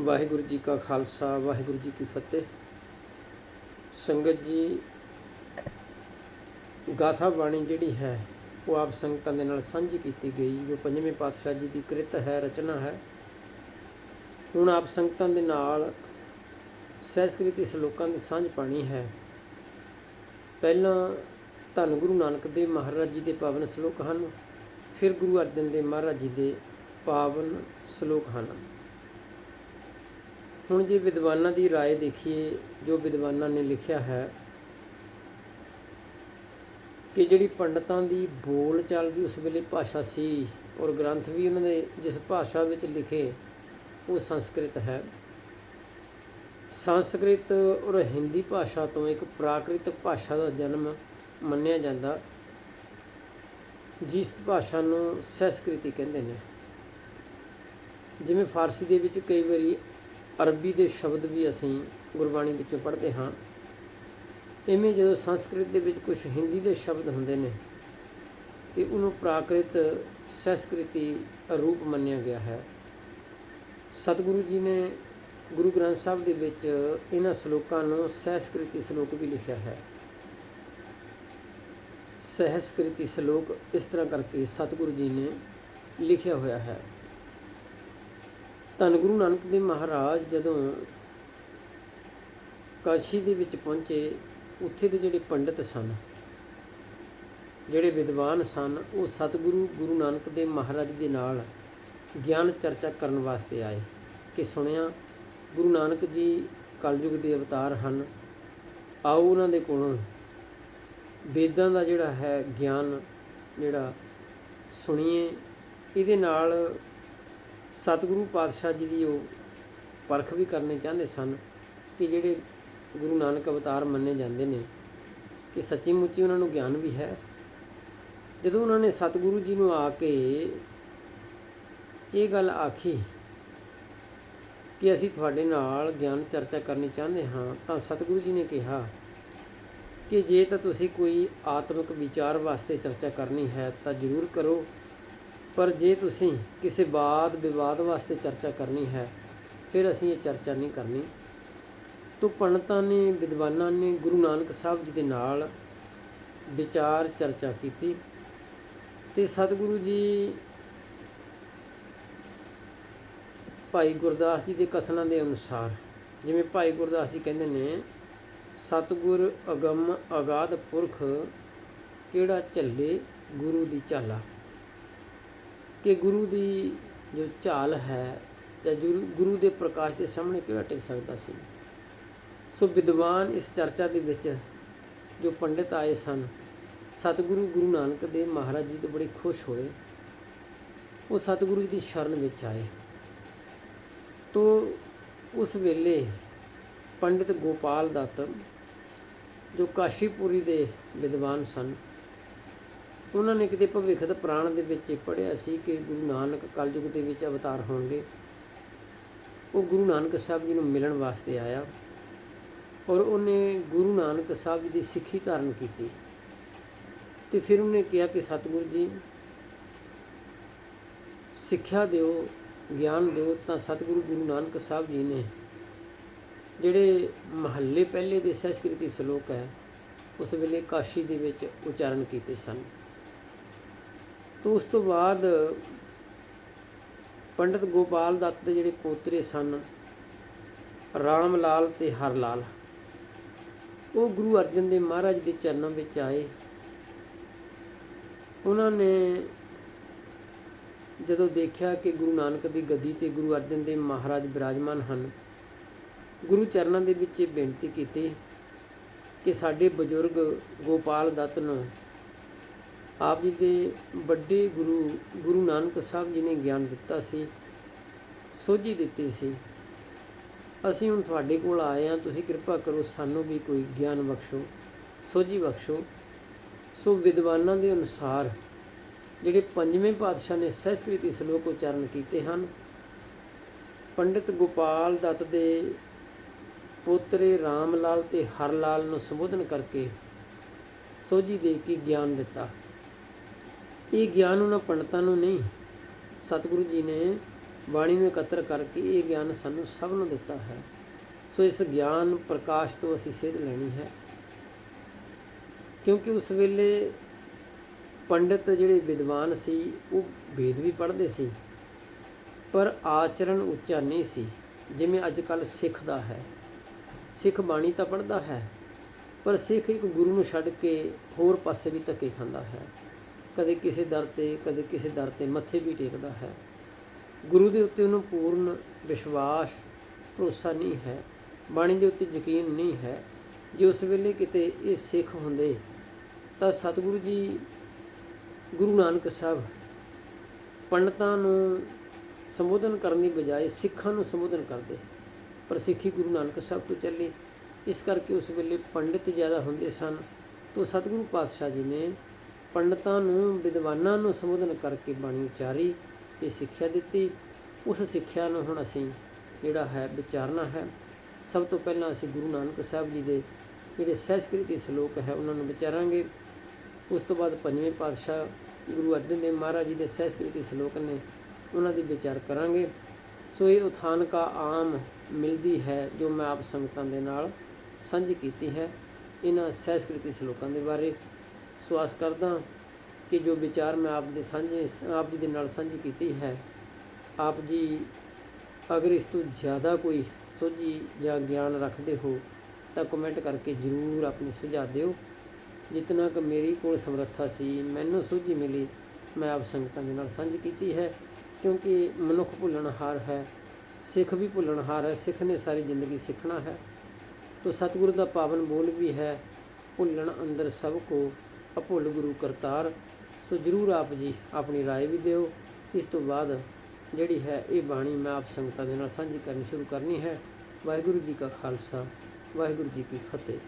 ਵਾਹਿਗੁਰੂ ਜੀ ਕਾ ਖਾਲਸਾ, ਵਾਹਿਗੁਰੂ ਜੀ ਕੀ ਫਤਿਹ। ਸੰਗਤ ਜੀ, ਗਾਥਾ ਬਾਣੀ ਜਿਹੜੀ ਹੈ, ਉਹ ਆਪ ਸੰਗਤਾਂ ਦੇ ਨਾਲ ਸਾਂਝੀ ਕੀਤੀ ਗਈ, ਜੋ ਪੰਜਵੇਂ ਪਾਤਸ਼ਾਹ ਜੀ ਦੀ ਕ੍ਰਿਤ ਹੈ, ਰਚਨਾ ਹੈ। ਹੁਣ ਆਪ ਸੰਗਤਾਂ ਦੇ ਨਾਲ ਸਹਿਸਕ੍ਰਿਤੀ ਸ਼ਲੋਕਾਂ ਦੀ ਸਾਂਝ ਪਾਣੀ ਹੈ। ਪਹਿਲਾਂ ਧੰਨ ਗੁਰੂ ਨਾਨਕ ਦੇਵ ਮਹਾਰਾਜ ਜੀ ਦੇ ਪਾਵਨ ਸ਼ਲੋਕ ਹਨ, ਫਿਰ ਗੁਰੂ ਅਰਜਨ ਦੇਵ ਮਹਾਰਾਜ ਜੀ ਦੇ ਪਾਵਨ ਸ਼ਲੋਕ ਹਨ। ਹੁਣ ਜੇ ਵਿਦਵਾਨਾਂ ਦੀ رائے ਦੇਖੀਏ ਜੋ ਵਿਦਵਾਨਾਂ ਨੇ ਲਿਖਿਆ ਹੈ ਕਿ ਜਿਹੜੀ ਪੰਡਤਾਂ ਦੀ ਬੋਲ ਚਾਲ ਦੀ ਉਸ ਵੇਲੇ ਭਾਸ਼ਾ ਸੀ ਔਰ ਗ੍ਰੰਥ ਵੀ ਉਹਨਾਂ ਦੇ ਜਿਸ ਭਾਸ਼ਾ ਵਿੱਚ ਲਿਖੇ ਉਹ ਸੰਸਕ੍ਰਿਤ ਹੈ ਸੰਸਕ੍ਰਿਤ ਔਰ ਹਿੰਦੀ ਭਾਸ਼ਾ ਤੋਂ ਇੱਕ ਪ੍ਰਾਕ੍ਰਿਤ ਭਾਸ਼ਾ ਦਾ ਜਨਮ ਮੰਨਿਆ ਜਾਂਦਾ ਜਿਸ ਭਾਸ਼ਾ ਨੂੰ ਸੰਸਕ੍ਰਿਤੀ ਕਹਿੰਦੇ ਨੇ ਜਿਵੇਂ ਫਾਰਸੀ ਦੇ ਵਿੱਚ ਕਈ ਵਾਰੀ ਅਰਬੀ ਦੇ ਸ਼ਬਦ ਵੀ ਅਸੀਂ ਗੁਰਬਾਣੀ ਵਿੱਚੋਂ ਪੜ੍ਹਦੇ ਹਾਂ। ਇਵੇਂ ਜਦੋਂ ਸੰਸਕ੍ਰਿਤ ਦੇ ਵਿੱਚ ਕੁਝ ਹਿੰਦੀ ਦੇ ਸ਼ਬਦ ਹੁੰਦੇ ਨੇ, ਤੇ ਉਹਨੂੰ ਪ੍ਰਾਕ੍ਰਿਤ ਸੰਸਕ੍ਰਿਤੀ ਰੂਪ ਮੰਨਿਆ ਗਿਆ ਹੈ। ਸਤਿਗੁਰੂ ਜੀ ਨੇ ਗੁਰੂ ਗ੍ਰੰਥ ਸਾਹਿਬ ਦੇ ਵਿੱਚ ਇਹਨਾਂ ਸ਼ਲੋਕਾਂ ਨੂੰ ਸਹਿਸਕ੍ਰਿਤੀ ਸ਼ਲੋਕ ਵੀ ਲਿਖਿਆ ਹੈ। ਸਹਿਸਕ੍ਰਿਤੀ ਸ਼ਲੋਕ ਇਸ ਤਰ੍ਹਾਂ ਕਰਕੇ ਸਤਿਗੁਰੂ ਜੀ ਨੇ ਲਿਖਿਆ ਹੋਇਆ ਹੈ। ਧੰਨ ਗੁਰੂ ਨਾਨਕ ਦੇਵ ਮਹਾਰਾਜ ਜਦੋਂ ਕਾਸ਼ੀ ਦੇ ਵਿੱਚ ਪਹੁੰਚੇ, ਉੱਥੇ ਦੇ ਜਿਹੜੇ ਪੰਡਿਤ ਸਨ, ਜਿਹੜੇ ਵਿਦਵਾਨ ਸਨ, ਉਹ ਸਤਿਗੁਰੂ ਗੁਰੂ ਨਾਨਕ ਦੇਵ ਮਹਾਰਾਜ ਦੇ ਨਾਲ ਗਿਆਨ ਚਰਚਾ ਕਰਨ ਵਾਸਤੇ ਆਏ ਕਿ ਸੁਣਿਆ, ਗੁਰੂ ਨਾਨਕ ਜੀ ਕਲਯੁਗ ਦੇ ਅਵਤਾਰ ਹਨ, ਆਓ ਉਹਨਾਂ ਦੇ ਕੋਲੋਂ ਵੇਦਾਂ ਦਾ ਜਿਹੜਾ ਹੈ ਗਿਆਨ ਜਿਹੜਾ ਸੁਣੀਏ, ਇਹਦੇ ਨਾਲ ਸਤਿਗੁਰੂ ਪਾਤਸ਼ਾਹ ਜੀ ਦੀ ਉਹ ਪਰਖ ਵੀ ਕਰਨੇ ਚਾਹੁੰਦੇ ਸਨ ਕਿ ਜਿਹੜੇ ਗੁਰੂ ਨਾਨਕ ਅਵਤਾਰ ਮੰਨੇ ਜਾਂਦੇ ਨੇ ਕਿ ਸੱਚੀ ਮੁੱਚੀ ਉਹਨਾਂ ਨੂੰ ਗਿਆਨ ਵੀ ਹੈ। ਜਦੋਂ ਉਹਨਾਂ ਨੇ ਸਤਿਗੁਰੂ ਜੀ ਨੂੰ ਆ ਕੇ ਇਹ ਗੱਲ ਆਖੀ ਕਿ ਅਸੀਂ ਤੁਹਾਡੇ ਨਾਲ ਗਿਆਨ ਚਰਚਾ ਕਰਨੀ ਚਾਹੁੰਦੇ ਹਾਂ, ਤਾਂ ਸਤਿਗੁਰੂ ਜੀ ਨੇ ਕਿਹਾ ਕਿ ਜੇ ਤਾਂ ਤੁਸੀਂ ਕੋਈ ਆਤਮਿਕ ਵਿਚਾਰ ਵਾਸਤੇ ਚਰਚਾ ਕਰਨੀ ਹੈ, ਤਾਂ ਜ਼ਰੂਰ ਕਰੋ। ਪਰ ਜੇ ਤੁਸੀਂ ਕਿਸੇ ਬਾਦ ਵਿਵਾਦ ਵਾਸਤੇ ਚਰਚਾ ਕਰਨੀ ਹੈ, ਫਿਰ ਅਸੀਂ ਇਹ ਚਰਚਾ ਨਹੀਂ ਕਰਨੀ। ਤੋ ਪੰਡਤਾਂ ਨੇ, ਵਿਦਵਾਨਾਂ ਨੇ, ਗੁਰੂ ਨਾਨਕ ਸਾਹਿਬ ਜੀ ਦੇ ਨਾਲ ਵਿਚਾਰ ਚਰਚਾ ਕੀਤੀ ਤੇ ਸਤਿਗੁਰੂ ਜੀ ਭਾਈ ਗੁਰਦਾਸ ਜੀ ਦੇ ਕਥਨਾਂ ਦੇ ਅਨੁਸਾਰ, ਜਿਵੇਂ ਭਾਈ ਗੁਰਦਾਸ ਜੀ ਕਹਿੰਦੇ ਨੇ, ਸਤਿਗੁਰ ਅਗੰਮ ਅਗਾਧ ਪੁਰਖ, ਕਿਹੜਾ ਝੱਲੇ ਗੁਰੂ ਦੀ ਝਾਲਾ? ਕਿ ਗੁਰੂ ਦੀ ਜੋ ਝਾਲ ਹੈ ਜਾਂ ਗੁਰੂ- ਗੁਰੂ ਦੇ ਪ੍ਰਕਾਸ਼ ਦੇ ਸਾਹਮਣੇ ਕਿਹੜਾ ਟਿਕ ਸਕਦਾ ਸੀ? ਸੋ ਵਿਦਵਾਨ ਇਸ ਚਰਚਾ ਦੇ ਵਿੱਚ ਜੋ ਪੰਡਿਤ ਆਏ ਸਨ, ਸਤਿਗੁਰੂ ਗੁਰੂ ਨਾਨਕ ਦੇਵ ਮਹਾਰਾਜ ਜੀ ਤੋਂ ਬੜੇ ਖੁਸ਼ ਹੋਏ। ਉਹ ਸਤਿਗੁਰੂ ਜੀ ਦੀ ਸ਼ਰਨ ਵਿੱਚ ਆਏ। ਤੋ ਉਸ ਵੇਲੇ ਪੰਡਿਤ ਗੋਪਾਲ ਦੱਤ, ਜੋ ਕਾਸ਼ੀਪੁਰੀ ਦੇ ਵਿਦਵਾਨ ਸਨ ਉਹਨਾਂ ਨੇ ਕਿਤੇ ਭਵਿੱਖਤ ਪ੍ਰਾਣ ਦੇ ਵਿੱਚ ਪੜ੍ਹਿਆ ਸੀ ਕਿ ਗੁਰੂ ਨਾਨਕ ਕਲਯੁਗ ਦੇ ਵਿੱਚ ਅਵਤਾਰ ਹੋਣਗੇ। ਉਹ ਗੁਰੂ ਨਾਨਕ ਸਾਹਿਬ ਜੀ ਨੂੰ ਮਿਲਣ ਵਾਸਤੇ ਆਇਆ ਔਰ ਉਹਨੇ ਗੁਰੂ ਨਾਨਕ ਸਾਹਿਬ ਜੀ ਦੀ ਸਿੱਖੀ ਧਾਰਨ ਕੀਤੀ ਤੇ ਫਿਰ ਉਹਨੇ ਕਿਹਾ ਕਿ ਸਤਿਗੁਰੂ ਜੀ, ਸਿੱਖਿਆ ਦਿਓ, ਗਿਆਨ ਦਿਓ ਤਾਂ ਸਤਿਗੁਰੂ ਗੁਰੂ ਨਾਨਕ ਸਾਹਿਬ ਜੀ ਨੇ ਜਿਹੜੇ ਮਹੱਲੇ ਪਹਿਲੇ ਦੇ ਸੰਸਕ੍ਰਿਤੀ ਸ਼ਲੋਕ ਹੈ, ਉਸ ਵੇਲੇ ਕਾਸ਼ੀ ਦੇ ਵਿੱਚ ਉਚਾਰਨ ਕੀਤੇ ਸਨ। ਤੋਂ ਉਸ ਤੋਂ ਬਾਅਦ ਪੰਡਿਤ ਗੋਪਾਲ ਦੱਤ ਦੇ ਜਿਹੜੇ ਪੋਤਰੇ ਸਨ, ਰਾਮ ਲਾਲ ਤੇ ਹਰ ਲਾਲ, ਉਹ ਗੁਰੂ ਅਰਜਨ ਦੇਵ ਮਹਾਰਾਜ ਦੇ ਚਰਨਾਂ ਵਿੱਚ ਆਏ। ਉਹਨਾਂ ਨੇ ਜਦੋਂ ਦੇਖਿਆ ਕਿ ਗੁਰੂ ਨਾਨਕ ਦੀ ਗੱਦੀ ਤੇ ਗੁਰੂ ਅਰਜਨ ਦੇਵ ਮਹਾਰਾਜ ਬਿਰਾਜਮਾਨ ਹਨ, ਗੁਰੂ ਚਰਨਾਂ ਦੇ ਵਿੱਚ ਇਹ ਬੇਨਤੀ ਕੀਤੀ ਕਿ ਸਾਡੇ ਬਜ਼ੁਰਗ ਗੋਪਾਲ ਦੱਤ ਨੂੰ ਆਪ ਜੀ ਦੇ ਵੱਡੇ ਗੁਰੂ ਗੁਰੂ ਨਾਨਕ ਸਾਹਿਬ ਜੀ ਨੇ ਗਿਆਨ ਦਿੱਤਾ ਸੀ, ਸੋਝੀ ਦਿੱਤੀ ਸੀ। ਅਸੀਂ ਹੁਣ ਤੁਹਾਡੇ ਕੋਲ ਆਏ ਹਾਂ, ਤੁਸੀਂ ਕਿਰਪਾ ਕਰੋ ਸਾਨੂੰ ਵੀ ਕੋਈ ਗਿਆਨ ਬਖਸ਼ੋ, ਸੋਝੀ ਬਖਸ਼ੋ। ਸੋ ਵਿਦਵਾਨਾਂ ਦੇ ਅਨੁਸਾਰ ਜਿਹੜੇ ਪੰਜਵੇਂ ਪਾਤਸ਼ਾਹ ਨੇ ਸੰਸਕ੍ਰਿਤੀ ਸ਼ਲੋਕ ਉਚਾਰਨ ਕੀਤੇ ਹਨ, ਪੰਡਿਤ ਗੋਪਾਲ ਦੱਤ ਦੇ ਪੋਤਰੇ ਰਾਮ ਲਾਲ ਤੇ ਹਰ ਲਾਲ ਨੂੰ ਸੰਬੋਧਨ ਕਰਕੇ ਸੋਝੀ ਦੇ ਕੇ ਗਿਆਨ ਦਿੱਤਾ। ਇਹ ਗਿਆਨ ਉਹਨਾਂ ਪੰਡਤਾਂ ਨੂੰ ਨਹੀਂ। ਸਤਿਗੁਰੂ ਜੀ ਨੇ ਬਾਣੀ ਨੂੰ ਇਕੱਤਰ ਕਰਕੇ ਇਹ ਗਿਆਨ ਸਾਨੂੰ ਸਭ ਨੂੰ ਦਿੱਤਾ ਹੈ। ਸੋ ਇਸ ਗਿਆਨ ਪ੍ਰਕਾਸ਼ ਤੋਂ ਅਸੀਂ ਸੇਧ ਲੈਣੀ ਹੈ। ਕਿਉਂਕਿ ਉਸ ਵੇਲੇ ਪੰਡਿਤ ਜਿਹੜੇ ਵਿਦਵਾਨ ਸੀ, ਉਹ ਵੇਦ ਵੀ ਪੜ੍ਹਦੇ ਸੀ, ਪਰ ਆਚਰਣ ਉੱਚਾ ਨਹੀਂ ਸੀ, ਜਿਵੇਂ ਅੱਜ ਕੱਲ ਸਿੱਖ ਦਾ ਹੈ। ਸਿੱਖ ਬਾਣੀ ਤਾਂ ਪੜ੍ਹਦਾ ਹੈ, ਪਰ ਸਿੱਖ ਇੱਕ ਗੁਰੂ ਨੂੰ ਛੱਡ ਕੇ ਹੋਰ ਪਾਸੇ ਵੀ ਧੱਕੇ ਖਾਂਦਾ ਹੈ। ਕਦੇ ਕਿਸੇ ਦਰ ਤੇ, ਕਦੇ ਕਿਸੇ ਦਰ ਤੇ ਮੱਥੇ ਵੀ ਟੇਕਦਾ ਹੈ। ਗੁਰੂ ਦੇ ਉੱਤੇ ਉਹਨੂੰ ਪੂਰਨ ਵਿਸ਼ਵਾਸ, ਭਰੋਸਾ ਨਹੀਂ ਹੈ। ਬਾਣੀ ਦੇ ਉੱਤੇ ਯਕੀਨ ਨਹੀਂ ਹੈ। ਜੇ ਉਸ ਵੇਲੇ ਕਿਤੇ ਇਹ ਸਿੱਖ ਹੁੰਦੇ, ਤਾਂ ਸਤਿਗੁਰੂ ਜੀ, ਗੁਰੂ ਨਾਨਕ ਸਾਹਿਬ ਪੰਡਤਾਂ ਨੂੰ ਸੰਬੋਧਨ ਕਰਨ ਦੀ ਬਜਾਏ ਸਿੱਖਾਂ ਨੂੰ ਸੰਬੋਧਨ ਕਰਦੇ। ਪਰ ਸਿੱਖੀ ਗੁਰੂ ਨਾਨਕ ਸਾਹਿਬ ਤੋਂ ਚੱਲੀ। ਇਸ ਕਰਕੇ ਉਸ ਵੇਲੇ ਪੰਡਿਤ ਜ਼ਿਆਦਾ ਹੁੰਦੇ ਸਨ। ਤੋਂ ਸਤਿਗੁਰੂ ਪਾਤਸ਼ਾਹ ਜੀ ਨੇ ਪੰਡਤਾਂ ਨੂੰ, ਵਿਦਵਾਨਾਂ ਨੂੰ ਸੰਬੋਧਨ ਕਰਕੇ ਬਾਣੀ ਉਚਾਰੀ ਤੇ ਸਿੱਖਿਆ ਦਿੱਤੀ। ਉਸ ਸਿੱਖਿਆ ਨੂੰ ਹੁਣ ਅਸੀਂ ਜਿਹੜਾ ਹੈ ਵਿਚਾਰਨਾ ਹੈ। ਸਭ ਤੋਂ ਪਹਿਲਾਂ ਅਸੀਂ ਗੁਰੂ ਨਾਨਕ ਸਾਹਿਬ ਜੀ ਦੇ ਜਿਹੜੇ ਸਹਿਸਕ੍ਰਿਤੀ ਸ਼ਲੋਕ ਹੈ ਉਹਨਾਂ ਨੂੰ ਵਿਚਾਰਾਂਗੇ। ਉਸ ਤੋਂ ਬਾਅਦ ਪੰਜਵੇਂ ਪਾਤਸ਼ਾਹ ਗੁਰੂ ਅਰਜਨ ਦੇਵ ਮਹਾਰਾਜ ਜੀ ਦੇ ਸਹਿਸਕ੍ਰਿਤੀ ਸ਼ਲੋਕ ਨੇ ਉਹਨਾਂ ਦੀ ਵਿਚਾਰ ਕਰਾਂਗੇ। ਸੋ ਇਹ ਉਥਾਨ ਕਾ ਆਮ ਮਿਲਦੀ ਹੈ ਜੋ ਮੈਂ ਆਪ ਸੰਗਤਾਂ ਦੇ ਨਾਲ ਸਾਂਝੀ ਕੀਤੀ ਹੈ ਇਹਨਾਂ ਸਹਿਸਕ੍ਰਿਤੀ ਸ਼ਲੋਕਾਂ ਦੇ ਬਾਰੇ। ਸੋ ਆਸ ਕਰਦਾ ਕਿ ਜੋ ਵਿਚਾਰ ਮੈਂ ਆਪ ਦੇ ਸਾਂਝੇ, ਆਪ ਜੀ ਦੇ ਨਾਲ ਸਾਂਝੀ ਕੀਤੀ ਹੈ, ਆਪ ਜੀ ਅਗਰ ਇਸ ਤੋਂ ਜ਼ਿਆਦਾ ਕੋਈ ਸੋਝੀ ਜਾਂ ਗਿਆਨ ਰੱਖਦੇ ਹੋ, ਤਾਂ ਕਮੈਂਟ ਕਰਕੇ ਜਰੂਰ ਆਪਣੇ ਸੁਝਾਅ ਦਿਓ। ਜਿਤਨਾ ਕਿ ਮੇਰੀ ਕੋਲ ਸਮਰੱਥਾ ਸੀ, ਮੈਨੂੰ ਸੋਝੀ ਮਿਲੀ, ਮੈਂ ਆਪ ਸੰਗਤਾਂ ਦੇ ਨਾਲ ਸਾਂਝੀ ਕੀਤੀ ਹੈ, ਕਿਉਂਕਿ ਮਨੁੱਖ ਭੁੱਲਣਹਾਰ ਹੈ, ਸਿੱਖ ਵੀ ਭੁੱਲਣਹਾਰ ਹੈ, ਸਿੱਖ ਨੇ ਸਾਰੀ ਜ਼ਿੰਦਗੀ ਸਿੱਖਣਾ ਹੈ। ਤੋ ਸਤਿਗੁਰੂ ਦਾ ਪਾਵਨ ਬੋਲ ਵੀ ਹੈ, ਭੁੱਲਣ ਅੰਦਰ ਸਭ ਕੋ ਅਭੁੱਲ ਗੁਰੂ ਕਰਤਾਰ ਸੋ ਜਰੂਰ ਆਪ ਜੀ ਆਪਣੀ رائے ਵੀ ਦਿਓ ਇਸ ਤੋਂ ਬਾਅਦ ਜਿਹੜੀ ਹੈ ਇਹ ਬਾਣੀ ਮੈਂ ਆਪ ਸੰਗਤਾਂ ਦੇ ਨਾਲ ਸਾਂਝੀ ਕਰਨੀ ਸ਼ੁਰੂ ਕਰਨੀ ਹੈ ਵਾਹਿਗੁਰੂ ਜੀ ਕਾ ਖਾਲਸਾ ਵਾਹਿਗੁਰੂ ਜੀ ਕੀ ਫਤਿਹ